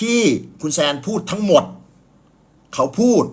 ที่คุณแซนพูดทั้งหมด เขาพูด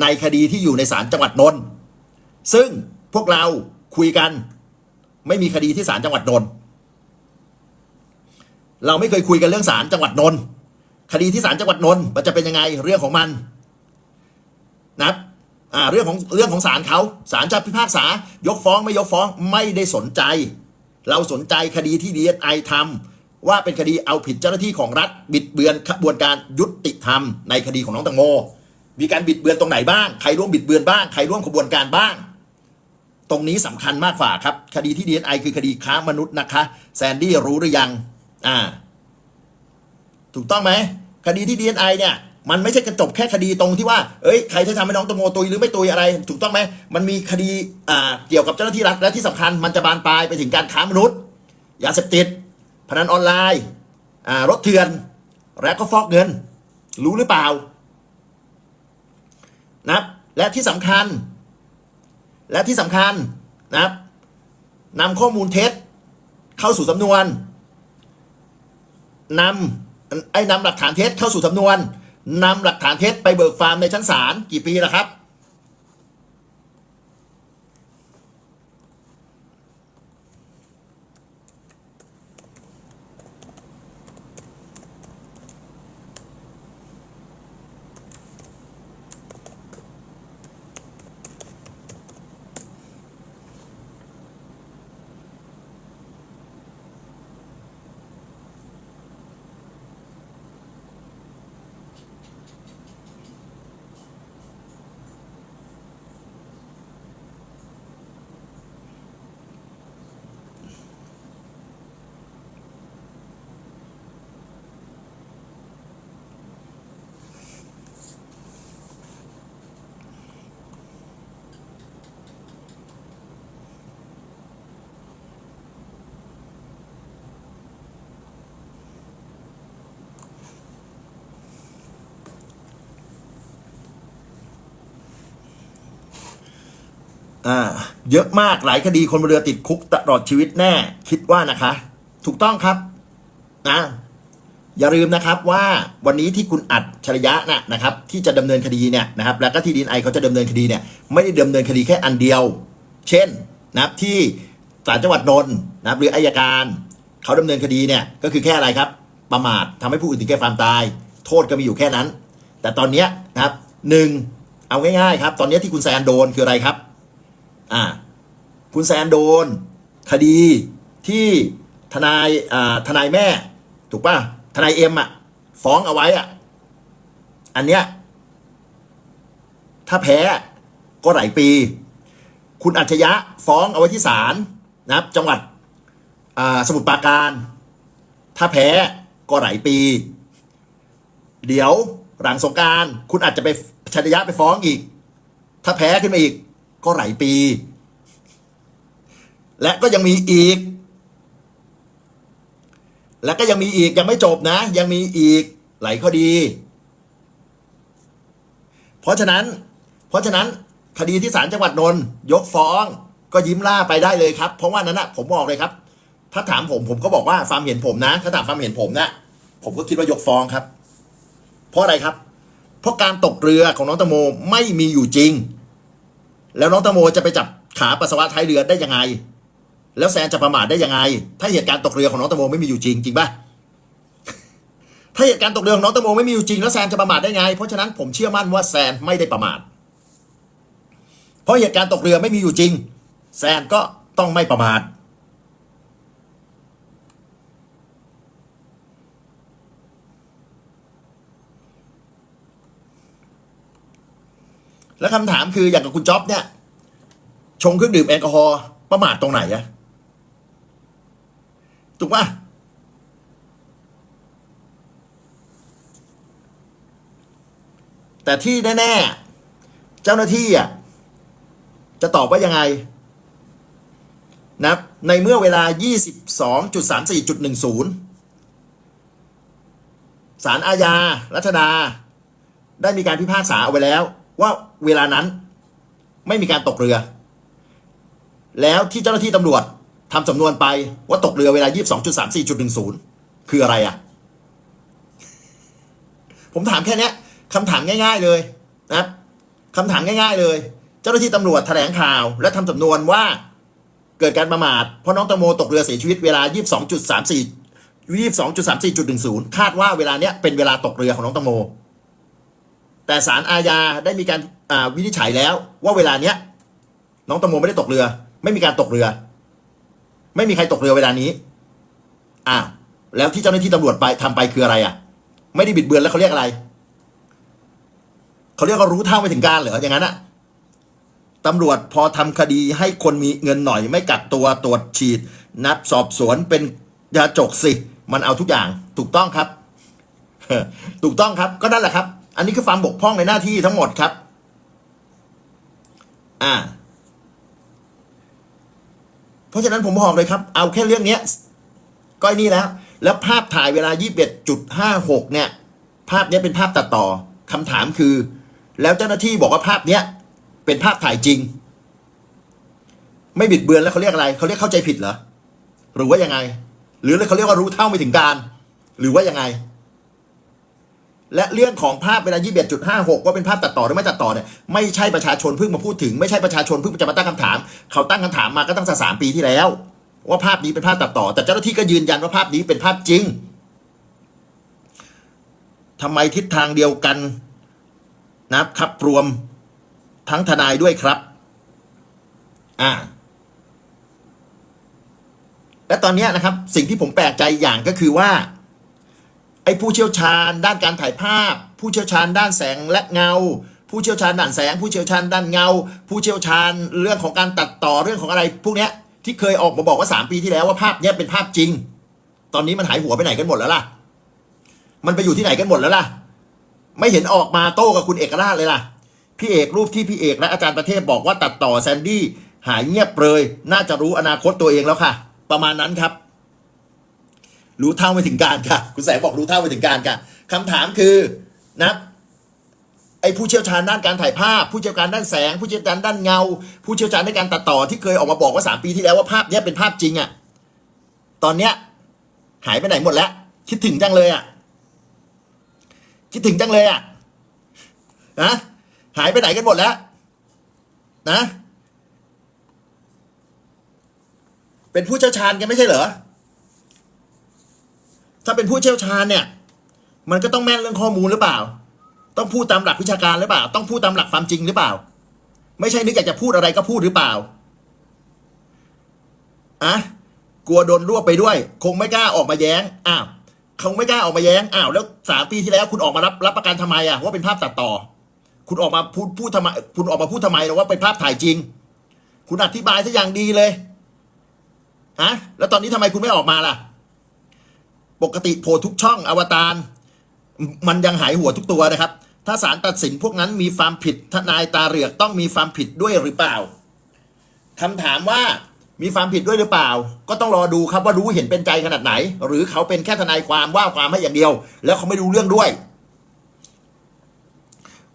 ในคดีที่อยู่ในศาลจังหวัดนนท์ซึ่งพวกเราคุยกัน ไม่มีคดีที่ศาลจังหวัดนนท์เราไม่เคยคุยกันเรื่องศาลจังหวัดนนท์คดีที่ศาลจังหวัดนนท์มันจะเป็นยังไงเรื่องของมันนะอ่าเรื่องของเรื่องของศาลเขาศาลจะพิพากษายกฟ้องไม่ยกฟ้องไม่ได้สนใจ เราสนใจคดีที่ดีเอสไอทำ ว่าเป็นคดีเอาผิดเจ้าหน้าที่ของรัฐ บิดเบือนขบวนการยุติธรรมในคดีของน้องตังโม มีการบิดเบือนตรงไหนบ้างใครร่วมบิดเบือนบ้างใครร่วมขบวนการบ้าง ตรงนี้สำคัญมากกว่าครับ คดีที่ดีเอสไอคือคดีค้ามนุษย์นะคะ แซนดี้รู้หรือยังอ่าถูกต้องไหมคดีที่ดีเอสไอเนี่ยมันไม่ใช่กระจบแค่คดีตรงที่ว่า เอ้ย ใครที่ทำให้น้องตังโมตุยหรือไม่ตุยอะไร ถูกต้องไหม มันมีคดีอ่าเกี่ยวกับเจ้าหน้าที่รัฐและที่สำคัญมันจะบานปลายไปถึงการค้ามนุษย์ยาเสพติด พนันออนไลน์รถเถื่อน และก็ฟอกเงิน รู้หรือเปล่านะและที่สำคัญ และที่สำคัญนะครับนำข้อมูลเท็จ เข้าสู่สำนวนนำไอ้นำหลักฐานเท็จเข้าสู่สำนวนนำหลักฐานเท็จไปเบิกฟาร์มในชั้นศาลกี่ปีล้วครับ อ่าเยอะมากหลายคดีคนบนเรือติดคุกตลอดชีวิตแน่ คิดว่านะคะ ถูกต้องครับนะอย่าลืมนะครับว่าวันนี้ที่คุณอัดชริยะนะนะครับ ที่จะดำเนินคดีเนี่ยนะครับแล้วก็ที่ดีไอเขาจะดำเนินคดีเนี่ยไม่ได้ดำเนินคดีแค่อันเดียว เช่นนะครับที่ศาลจังหวัดนนท์นะครับหรืออายการเขาดำเนินคดีเนี่ยก็คือแค่อะไรครับ ประมาททำให้ผู้อื่นถึงแก่ความตาย โทษก็มีอยู่แค่นั้น แต่ตอนนี้นะครับหนึ่งเอาง่ายๆครับ ตอนนี้ที่คุณแซนโดนคืออะไรครับ อ่าคุณแซนโดน คดีที่ทนายอ่าทนายแม่ ถูกป่ะทนายเอ็มอะ ฟ้องเอาไว้อะ อันเนี้ยถ้าแพ้ก็หลายปี คุณอัจฉริยะฟ้องเอาไว้ที่ศาลนะครับ จังหวัดอ่าสมุทรปราการ ถ้าแพ้ก็หลายปี เดี๋ยวหลังสงการ คุณอาจจะไปชัยยะไปฟ้องอีก ถ้าแพ้ขึ้นมาอีก ก็หลายปี และก็ยังมีอีก และก็ยังมีอีกยังไม่จบนะ ยังมีอีกหลายคดี เพราะฉะนั้น เพราะฉะนั้นคดีที่ศาลจังหวัดนนท์ยกฟ้องก็ยิ้มล่าไปได้เลยครับ เพราะว่านั้นนะผมบอกเลยครับ ถ้าถามผมผมก็บอกว่าความเห็นผมนะ ถ้าถามความเห็นผมนะผมก็คิดว่ายกฟ้องครับ เพราะอะไรครับ เพราะการตกเรือของน้องตะโมไม่มีอยู่จริง แล้วน้องตะโมจะไปจับขาปัสสาวะท้ายเรือได้ยังไง แล้วแซนจะประมาทได้ยังไง ถ้าเหตุการณ์ตกเรือของน้องตะโมไม่มีอยู่จริงจริงปะถ้าเหตุการณ์ตกเรือของน้องตะโมไม่มีอยู่จริงแล้วแซนจะประมาทได้ไง เพราะฉะนั้นผมเชื่อมั่นว่าแซนไม่ได้ประมาทเพราะเหตุการณ์ตกเรือไม่มีอยู่จริง แซนก็ต้องไม่ประมาท แล้วคำถามคืออย่างกับคุณจ๊อบเนี่ย ชงเครื่องดื่มแอลกอฮอล์ประมาทตรงไหนอะถูกปะแต่ที่แน่ๆ เจ้าหน้าที่อะจะตอบว่ายังไงนะในเมื่อเวลา 22.34.10 สารอาญา รัชดา ได้มีการพิพากษาเอาไว้แล้วว่า เวลานั้นไม่มีการตกเรือ แล้วที่เจ้าหน้าที่ตำรวจทำสำนวนไปว่าตกเรือเวลา 22.34.10 คืออะไรอะ ผมถามแค่นี้คำถามง่าย ๆเลยนะคำถามง่าย ๆ เลย เจ้าหน้าที่ตำรวจแถลงข่าว และทำสำนวนว่าเกิดการประมาทเพราะน้องตังโมตกเรือเสียชีวิตเวลา 22.34 22.34.10 คาดว่าเวลาเนี้ยเป็นเวลาตกเรือของน้องตังโม แต่ศาลอาญาได้มีการ วินิจฉัยแล้วว่าเวลาเนี้ย น้องตังโมไม่ได้ตกเรือ ไม่มีการตกเรือ ไม่มีใครตกเรือเวลานี้อ้าวแล้วที่เจ้าหน้าที่ตำรวจไปทำไปคืออะไรอะ ไม่ได้บิดเบือนแล้วเขาเรียกอะไรเขาเรียกว่ารู้เท่าไม่ถึงการเหรออย่างนั้นอะตำรวจพอทำคดีให้คนมีเงินหน่อย ไม่กักตัวตรวจฉีด นับสอบสวนเป็นยาจกสิ มันเอาทุกอย่างถูกต้องครับ ถูกต้องครับก็นั่นแหละครับ อันนี้คือความบกพร่องในหน้าที่ทั้งหมดครับ อ่า เพราะฉะนั้นผมบอกเลยครับ เอาแค่เรื่องเนี้ยก็อ้นี่แล้ว แล้วภาพถ่ายเวลา 21.56 เนี่ย ภาพนี้เป็นภาพตัดต่อคำถามคือ แล้วเจ้าหน้าที่บอกว่าภาพเนี้ยเป็นภาพถ่ายจริง ไม่บิดเบือนแล้วเขาเรียกอะไรเขาเรียกเข้าใจผิดเหรอหรือว่ายังไง หรือเขาเรียกว่ารู้เท่าไม่ถึงการ หรือว่ายังไง และเรื่องของภาพเวลา 21.56 ว่าเป็นภาพตัดต่อหรือไม่ตัดต่อเนี่ยไม่ใช่ประชาชนเพิ่งมาพูดถึง ไม่ใช่ประชาชนเพิ่งจะมาตั้งคำถาม เขาตั้งคำถามมาก็ตั้งแต่สามปีที่แล้ว ว่าภาพนี้เป็นภาพตัดต่อ แต่เจ้าหน้าที่ก็ยืนยันว่าภาพนี้เป็นภาพจริงทำไมทิศทางเดียวกันนะครับรวมทั้งทนายด้วยครับ อ่า และตอนนี้นะครับ สิ่งที่ผมแปลกใจอย่างก็คือว่า ไอ้ผู้เชี่ยวชาญ ด้านการถ่ายภาพ ผู้เชี่ยวชาญด้านแสงและเงา ผู้เชี่ยวชาญด้านแสง ผู้เชี่ยวชาญด้านเงา ผู้เชี่ยวชาญเรื่องของการตัดต่อเรื่องของอะไรพวกเนี้ยที่เคยออกมาบอกว่าสามปีที่แล้วว่าภาพเนี้ยเป็นภาพจริง ตอนนี้มันหายหัวไปไหนกันหมดแล้วล่ะ มันไปอยู่ที่ไหนกันหมดแล้วล่ะ ไม่เห็นออกมาโต้กับคุณเอกราชเลยล่ะ พี่เอกรูปที่พี่เอกและอาจารย์ประเทศบอกว่าตัดต่อแซนดี้หายเงียบเลย น่าจะรู้อนาคตตัวเองแล้วค่ะ ประมาณนั้นครับ รู้เท่าไม่ถึงการค่ะ คุณแสงบอกรู้เท่าไม่ถึงการค่ะคำถามคือนะไอ้ผู้เชี่ยวชาญด้านการถ่ายภาพ ผู้เชี่ยวชาญด้านแสง ผู้เชี่ยวชาญด้านเงา ผู้เชี่ยวชาญในการตัดต่อที่เคยออกมาบอกว่าสามปีที่แล้วว่าภาพนี้เป็นภาพจริงอะ่ะตอนเนี้ยหายไปไหนหมดแล้ว คิดถึงจังเลยอะ่ะคิดถึงจังเลยอะ่ะนะหายไปไหนกันหมดแล้ว นะ เป็นผู้เชี่ยวชาญกันไม่ใช่เหรอ ถ้าเป็นผู้เชี่ยวชาญเนี่ย มันก็ต้องแม่นเรื่องข้อมูลหรือเปล่า ต้องพูดตามหลักวิชาการหรือเปล่า ต้องพูดตามหลักความจริงหรือเปล่า ไม่ใช่นึกอยากจะพูดอะไรก็พูดหรือเปล่าอะกลัวโดนรวบไปด้วย คงไม่กล้าออกมาแย้งอ้าวคงไม่กล้าออกมาแย้งอ้าวแล้วสามปีที่แล้วคุณออกมารับรับประกันทำไมอะว่าเป็นภาพตัดต่อ คุณออกมาพูดพูดทำไมคุณออกมาพูดทำไมหรอว่าเป็นภาพถ่ายจริง คุณอธิบายซะอย่างดีเลยฮะแล้วตอนนี้ทำไมคุณไม่ออกมาล่ะ ปกติโผล่ทุกช่องอวตารมันยังหายหัวทุกตัวนะครับ ถ้าศาลตัดสินพวกนั้นมีความผิดทนายตาเหลือกต้องมีความผิดด้วยหรือเปล่าคำถามว่ามีความผิดด้วยหรือเปล่า ก็ต้องรอดูครับว่ารู้เห็นเป็นใจขนาดไหน หรือเขาเป็นแค่ทนายความว่าความให้อย่างเดียว แล้วเขาไม่รู้เรื่องด้วย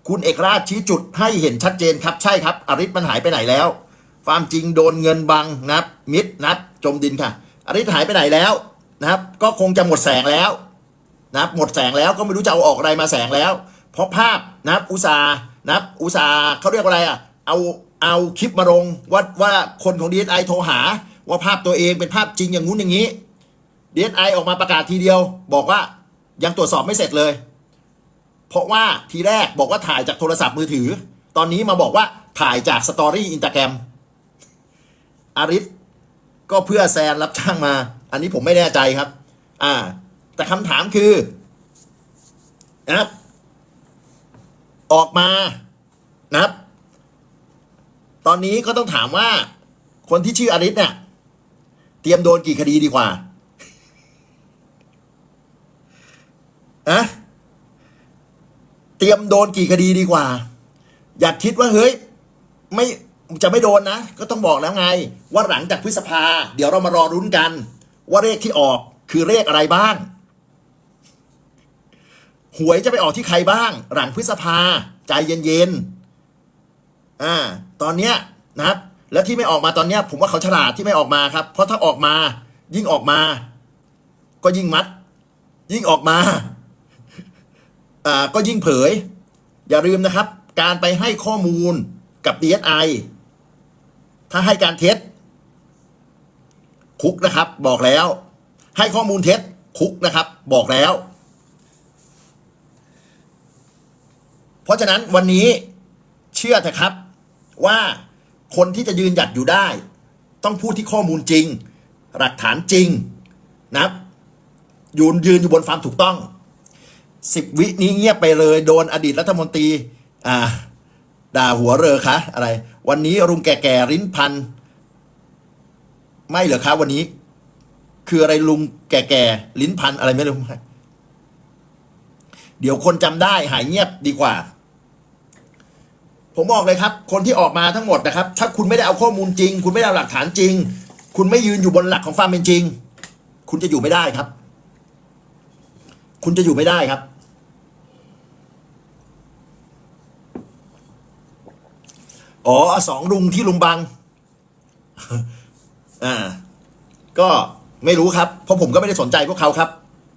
คุณเอกราชชี้จุดให้เห็นชัดเจนครับใช่ครับอริศมันหายไปไหนแล้วความจริงโดนเงินบังนับ มิดนับ จมดินค่ะอริศหายไปไหนแล้ว นะครับ ก็คงจะหมดแสงแล้วนะครับ หมดแสงแล้วก็ไม่รู้จะเอาออกอะไรมาแสงแล้ว เพราะภาพนะครับ อุตสาห์นะครับ อุตสาห์เขาเรียกว่าอะไรอะเอาเอาคลิปมาลงว่าว่าคนของ DSI โทรหา ว่าภาพตัวเองเป็นภาพจริงอย่างงู้นอย่างนี้ DSI ออกมาประกาศทีเดียว บอกว่ายังตรวจสอบไม่เสร็จเลย เพราะว่าทีแรกบอกว่าถ่ายจากโทรศัพท์มือถือ ตอนนี้มาบอกว่าถ่ายจากสตอรี่อินสตาแกรมอาริสก็เพื่อแซนรับจ้างมา อันนี้ผมไม่แน่ใจครับ อ่า แต่คำถามคือนะครับ ออกมานะครับ ตอนนี้ก็ต้องถามว่า คนที่ชื่ออริสเนี่ย เตรียมโดนกี่คดีดีกว่าอะเตรียมโดนกี่คดีดีกว่า อยากคิดว่าเฮ้ย ไม่จะไม่โดนนะ ก็ต้องบอกแล้วไง ว่าหลังจากพฤษภา เดี๋ยวเรามารอรุ้นกัน ว่าเลขที่ออกคือเลขอะไรบ้าง หวยจะไปออกที่ใครบ้าง หลังพฤษภา ใจเย็นๆอ่าตอนเนี้ยนะครับ แล้วที่ไม่ออกมาตอนเนี้ย ผมว่าเขาฉลาดที่ไม่ออกมาครับ เพราะถ้าออกมา ยิ่งออกมา ก็ยิ่งมัด ยิ่งออกมาอ่าก็ยิ่งเผย อย่าลืมนะครับ การไปให้ข้อมูลกับ DSI ถ้าให้การเท็จ คุกนะครับ บอกแล้ว ให้ข้อมูลเท็จคุกนะครับ บอกแล้ว เพราะฉะนั้นวันนี้เชื่อเถอะครับว่าคนที่จะยืนหยัดอยู่ได้ ต้องพูดที่ข้อมูลจริง หลักฐานจริงนะครับยืนยืนอยู่บนความถูกต้องสิบวินี้เงียบไปเลย โดนอดีตรัฐมนตรีอ่าด่าหัวเรอคะอะไร วันนี้รุงแก่ๆลิ้นพัน ไม่เหรอคะวันนี้ คืออะไรลุงแก่ๆลิ้นพันอะไรไม่รู้เดี๋ยวคนจำได้หายเงียบดีกว่า ผมบอกเลยครับ คนที่ออกมาทั้งหมดนะครับ ถ้าคุณไม่ได้เอาข้อมูลจริง คุณไม่ได้เอาหลักฐานจริง คุณไม่ยืนอยู่บนหลักของความเป็นจริง คุณจะอยู่ไม่ได้ครับ คุณจะอยู่ไม่ได้ครับ อ๋อสองลุงที่ลุงบัง อ่า ก็ไม่รู้ครับ เพราะผมก็ไม่ได้สนใจพวกเขาครับ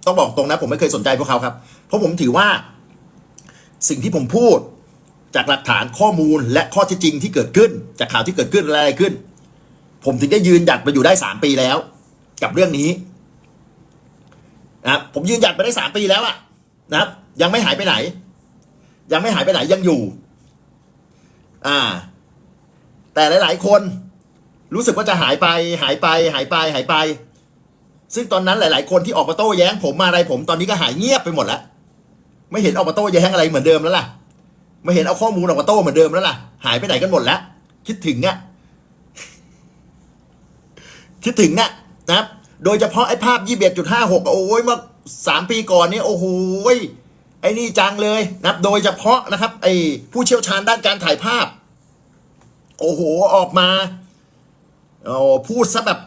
ต้องบอกตรงนะ ผมไม่เคยสนใจพวกเขาครับ เพราะผมถือว่า สิ่งที่ผมพูด จากหลักฐานข้อมูลและข้อเท็จจริงที่เกิดขึ้น จากข่าวที่เกิดขึ้นอะไรขึ้น ผมถึงได้ยืนหยัดมาอยู่ได้สามปีแล้ว กับเรื่องนี้นะครับผมยืนหยัดมาได้สามปีแล้วอะนะครับ ยังไม่หายไปไหน ยังไม่หายไปไหนยังอยู่ อ่า แต่หลาย ๆ คน รู้สึกว่าจะหายไป หายไป หายไป หายไป ซึ่งตอนนั้นหลาย ๆ คนที่ออกมาโต้แย้งผมมาอะไรผมตอนนี้ก็หายเงียบไปหมดแล้ว ไม่เห็นออกมาโต้แย้งอะไรเหมือนเดิมแล้วล่ะ ไม่เห็นเอาข้อมูลออกมาโต้เหมือนเดิมแล้วล่ะ หายไปไหนกันหมดแล้ว คิดถึงอะคิดถึงอะนะครับ โดยเฉพาะไอ้ภาพยี่สิบเอ็ดจุดห้าหกโอ้ยเมื่อสามปีก่อนนี่โอ้โหไอ้นี่จังเลยนะครับ โดยเฉพาะนะครับ ไอ้ผู้เชี่ยวชาญด้านการถ่ายภาพ โอ้โหออกมา โอ้พูดซะแบบ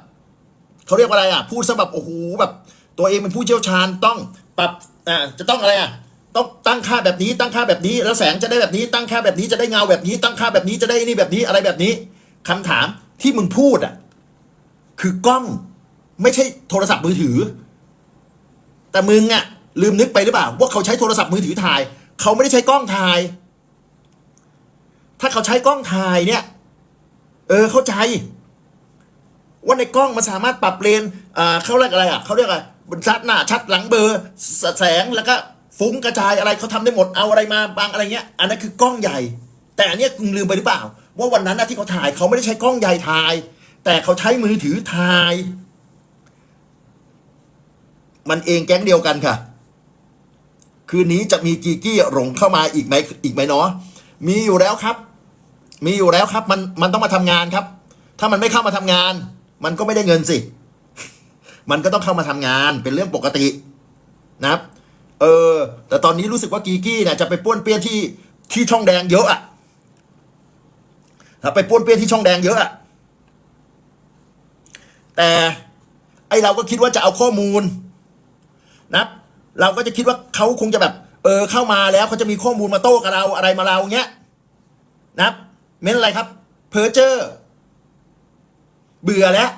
เขาเรียกว่าอะไรอะ พูดซะแบบโอ้โหแบบ ตัวเองเป็นผู้เชี่ยวชาญต้องปรับอ่าจะต้องอะไรอะต้องตั้งค่าแบบนี้ ตั้งค่าแบบนี้ แล้วแสงจะได้แบบนี้ ตั้งค่าแบบนี้จะได้เงาแบบนี้ ตั้งค่าแบบนี้จะได้นี่แบบนี้อะไรแบบนี้คำถามที่มึงพูดอะ คือกล้องไม่ใช่โทรศัพท์มือถือ แต่มึงอะ ลืมนึกไปหรือเปล่า ว่าเขาใช้โทรศัพท์มือถือถ่าย เขาไม่ได้ใช้กล้องถ่าย ถ้าเขาใช้กล้องถ่ายเนี่ย เออเข้าใจ ว่าในกล้องมันสามารถปรับเลนเขาเรียกอะไรอะเขาเรียกอะไรบนชัดหน้าชัดหลังเบอร์แสงแล้วก็ฟุ้งกระจายอะไรเขาทำได้หมดเอาอะไรมาบางอะไรเงี้ย อันนั้นคือกล้องใหญ่ แต่อันนี้คุณลืมไปหรือเปล่า ว่าวันนั้นที่เขาถ่ายเขาไม่ได้ใช้กล้องใหญ่ถ่าย แต่เขาใช้มือถือถ่าย มันเองแก๊งเดียวกันค่ะ คืนนี้จะมีกีกี้หลงเข้ามาอีกไหมอีกไหมเนาะมีอยู่แล้วครับ มีอยู่แล้วครับ มันมันต้องมาทำงานครับ ถ้ามันไม่เข้ามาทำงาน มันก็ไม่ได้เงินสิ มันก็ต้องเข้ามาทำงานเป็นเรื่องปกตินะครับ เออ แต่ตอนนี้รู้สึกว่ากีกี้เนี่ยจะไปป้วนเปี้ยนที่ที่ช่องแดงเยอะอะนะไปป้วนเปี้ยนที่ช่องแดงเยอะอะแต่ไอเราก็คิดว่าจะเอาข้อมูลนะเราก็จะคิดว่าเขาคงจะแบบ เออ เข้ามาแล้วเขาจะมีข้อมูลมาโต้กับเราอะไรมาเราเงี้ยนะครับเม้นอะไรครับ เพอร์เจอร์ เบื่อแล้ว